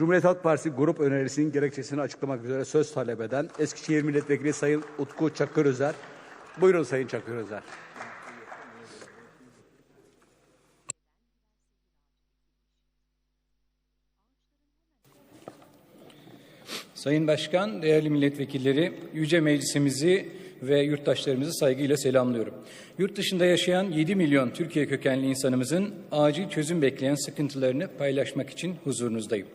Cumhuriyet Halk Partisi grup önerisinin gerekçesini açıklamak üzere söz talep eden Eskişehir Milletvekili Sayın Utku Çakırözer. Buyurun Sayın Çakırözer. Sayın Başkan, değerli milletvekilleri, Yüce Meclisimizi ve yurttaşlarımızı saygıyla selamlıyorum. Yurt dışında yaşayan 7 milyon Türkiye kökenli insanımızın acil çözüm bekleyen sıkıntılarını paylaşmak için huzurunuzdayım.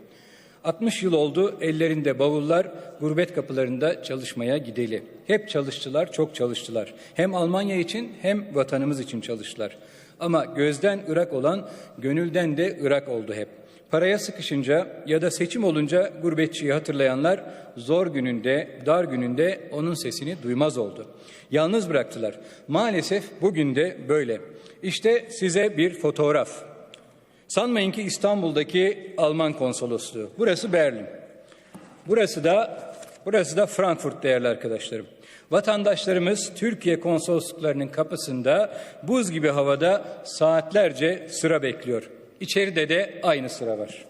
60 yıl oldu ellerinde bavullar gurbet kapılarında çalışmaya gideli. Hep çalıştılar, çok çalıştılar. Hem Almanya için hem vatanımız için çalıştılar. Ama gözden Irak olan gönülden de Irak oldu hep. Paraya sıkışınca ya da seçim olunca gurbetçiyi hatırlayanlar zor gününde, dar gününde onun sesini duymaz oldu. Yalnız bıraktılar. Maalesef bugün de böyle. İşte size bir fotoğraf. Sanmayın ki İstanbul'daki Alman konsolosluğu. Burası Berlin. Burası da burası da Frankfurt değerli arkadaşlarım. Vatandaşlarımız Türkiye konsolosluklarının kapısında buz gibi havada saatlerce sıra bekliyor. İçeride de aynı sıra var.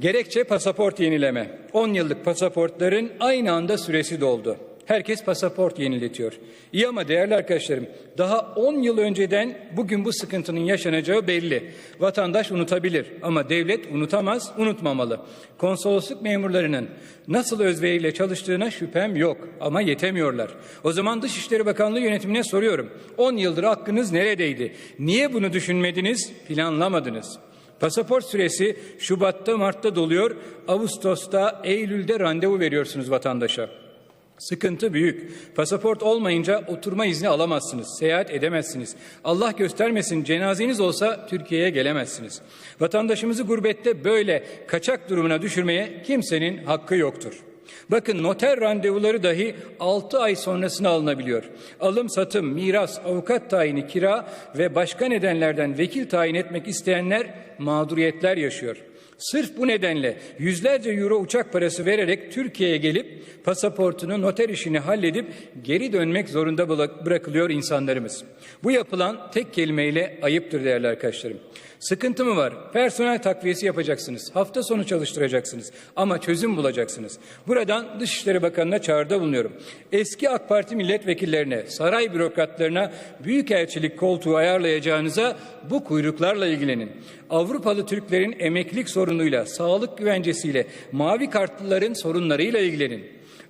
Gerekçe pasaport yenileme. 10 yıllık pasaportların aynı anda süresi doldu. Herkes pasaport yeniletiyor. İyi ama değerli arkadaşlarım daha 10 yıl önceden bugün bu sıkıntının yaşanacağı belli. Vatandaş unutabilir ama devlet unutamaz, unutmamalı. Konsolosluk memurlarının nasıl özveriyle çalıştığına şüphem yok ama yetemiyorlar. O zaman Dışişleri Bakanlığı yönetimine soruyorum. 10 yıldır hakkınız neredeydi? Niye bunu düşünmediniz, planlamadınız? Pasaport süresi Şubat'ta, Mart'ta doluyor. Ağustos'ta, Eylül'de randevu veriyorsunuz vatandaşa. Sıkıntı büyük. Pasaport olmayınca oturma izni alamazsınız, seyahat edemezsiniz. Allah göstermesin cenazeniz olsa Türkiye'ye gelemezsiniz. Vatandaşımızı gurbette böyle kaçak durumuna düşürmeye kimsenin hakkı yoktur. Bakın noter randevuları dahi 6 ay sonrasına alınabiliyor. Alım, satım, miras, avukat tayini, kira ve başka nedenlerden vekil tayin etmek isteyenler mağduriyetler yaşıyor. Sırf bu nedenle yüzlerce euro uçak parası vererek Türkiye'ye gelip pasaportunu noter işini halledip geri dönmek zorunda bırakılıyor insanlarımız. Bu yapılan tek kelimeyle ayıptır değerli arkadaşlarım. Sıkıntı mı var? Personel takviyesi yapacaksınız. Hafta sonu çalıştıracaksınız. Ama çözüm bulacaksınız. Buradan Dışişleri Bakanı'na çağrıda bulunuyorum. Eski AK Parti milletvekillerine, saray bürokratlarına büyükelçilik koltuğu ayarlayacağınıza bu kuyruklarla ilgilenin. Avrupalı Türklerin emeklilik sorunuyla, sağlık güvencesiyle, mavi kartlıların sorunlarıyla ilgilenin.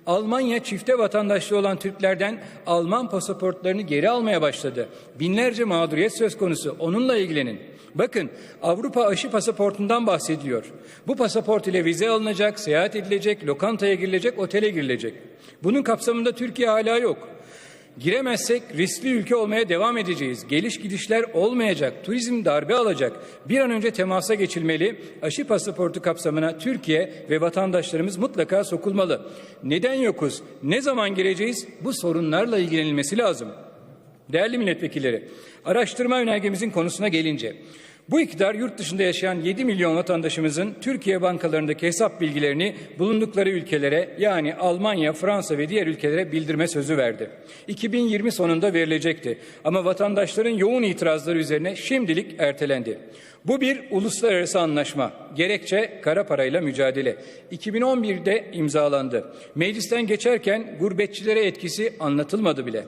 Almanya çifte vatandaşlığı olan Türklerden Alman pasaportlarını geri almaya başladı. Binlerce mağduriyet söz konusu. Onunla ilgilenin. Bakın Avrupa aşı pasaportundan bahsediliyor. Bu pasaport ile vize alınacak, seyahat edilecek, lokantaya girilecek, otele girilecek. Bunun kapsamında Türkiye hala yok. Giremezsek riskli ülke olmaya devam edeceğiz. Geliş gidişler olmayacak. Turizm darbe alacak. Bir an önce temasa geçilmeli. Aşı pasaportu kapsamına Türkiye ve vatandaşlarımız mutlaka sokulmalı. Neden yokuz? Ne zaman gireceğiz? Bu sorunlarla ilgilenilmesi lazım. Değerli milletvekilleri, araştırma önergemizin konusuna gelince bu iktidar yurt dışında yaşayan 7 milyon vatandaşımızın Türkiye bankalarındaki hesap bilgilerini bulundukları ülkelere yani Almanya, Fransa ve diğer ülkelere bildirme sözü verdi. 2020 sonunda verilecekti ama vatandaşların yoğun itirazları üzerine şimdilik ertelendi. Bu bir uluslararası anlaşma. Gerekçe kara parayla mücadele. 2011'de imzalandı. Meclisten geçerken gurbetçilere etkisi anlatılmadı bile.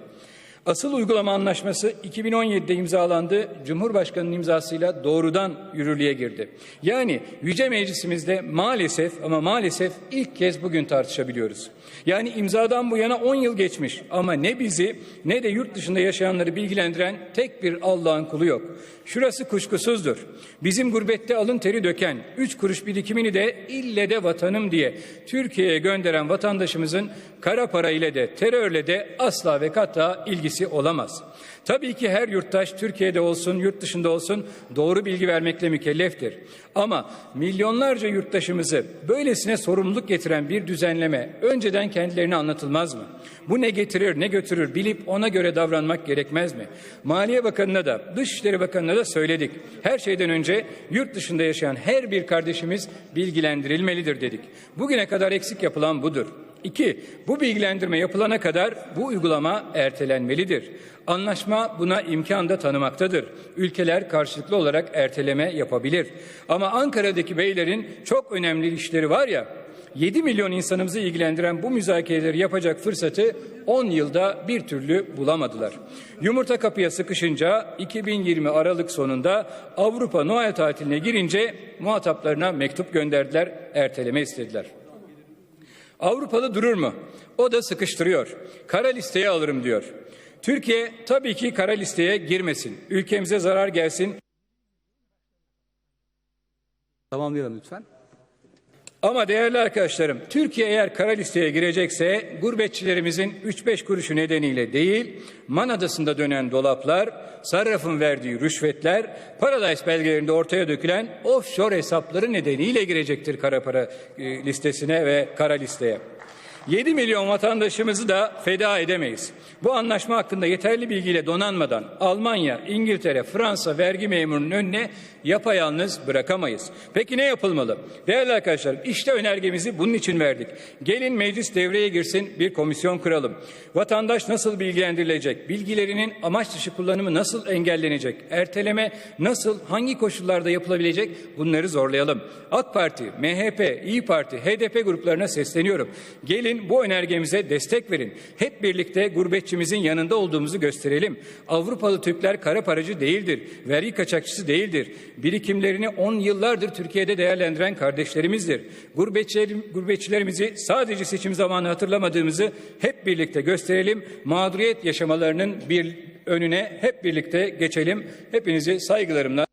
Asıl uygulama anlaşması 2017'de imzalandı. Cumhurbaşkanının imzasıyla doğrudan yürürlüğe girdi. Yani Yüce Meclisimizde maalesef ama maalesef ilk kez bugün tartışabiliyoruz. Yani imzadan bu yana 10 yıl geçmiş ama ne bizi ne de yurt dışında yaşayanları bilgilendiren tek bir Allah'ın kulu yok. Şurası kuşkusuzdur. Bizim gurbette alın teri döken, üç kuruş birikimini de ille de vatanım diye Türkiye'ye gönderen vatandaşımızın kara para ile de terörle de asla ve kata ilgisi olamaz. Tabii ki her yurttaş Türkiye'de olsun, yurt dışında olsun doğru bilgi vermekle mükelleftir. Ama milyonlarca yurttaşımızı böylesine sorumluluk getiren bir düzenleme önceden kendilerine anlatılmaz mı? Bu ne getirir ne götürür bilip ona göre davranmak gerekmez mi? Maliye Bakanı'na da Dışişleri Bakanı'na da söyledik. Her şeyden önce yurt dışında yaşayan her bir kardeşimiz bilgilendirilmelidir dedik. Bugüne kadar eksik yapılan budur. İki, bu bilgilendirme yapılana kadar bu uygulama ertelenmelidir. Anlaşma buna imkan da tanımaktadır. Ülkeler karşılıklı olarak erteleme yapabilir. Ama Ankara'daki beylerin çok önemli işleri var ya, 7 milyon insanımızı ilgilendiren bu müzakereleri yapacak fırsatı 10 yılda bir türlü bulamadılar. Yumurta kapıya sıkışınca 2020 Aralık sonunda Avrupa Noel tatiline girince muhataplarına mektup gönderdiler, erteleme istediler. Avrupalı durur mu? O da sıkıştırıyor. Kara listeye alırım diyor. Türkiye tabii ki kara listeye girmesin. Ülkemize zarar gelsin. Tamamlayalım lütfen. Ama değerli arkadaşlarım, Türkiye eğer kara listeye girecekse gurbetçilerimizin 3-5 kuruşu nedeniyle değil, Man Adası'nda dönen dolaplar, sarrafın verdiği rüşvetler, Paradise belgelerinde ortaya dökülen offshore hesapları nedeniyle girecektir kara para e, listesine ve kara listeye. 7 milyon vatandaşımızı da feda edemeyiz. Bu anlaşma hakkında yeterli bilgiyle donanmadan Almanya, İngiltere, Fransa vergi memurunun önüne yapayalnız bırakamayız. Peki ne yapılmalı? Değerli arkadaşlar işte önergemizi bunun için verdik. Gelin meclis devreye girsin bir komisyon kuralım. Vatandaş nasıl bilgilendirilecek? Bilgilerinin amaç dışı kullanımı nasıl engellenecek? Erteleme nasıl, hangi koşullarda yapılabilecek? Bunları zorlayalım. AK Parti, MHP, İyi Parti, HDP gruplarına sesleniyorum. Gelin bu önergemize destek verin. Hep birlikte gurbetçimizin yanında olduğumuzu gösterelim. Avrupalı Türkler kara paracı değildir. Vergi kaçakçısı değildir. Birikimlerini 10 yıllardır Türkiye'de değerlendiren kardeşlerimizdir. Gurbetçilerim, gurbetçilerimizi sadece seçim zamanı hatırlamadığımızı hep birlikte gösterelim. Mağduriyet yaşamalarının bir önüne hep birlikte geçelim. Hepinizi saygılarımla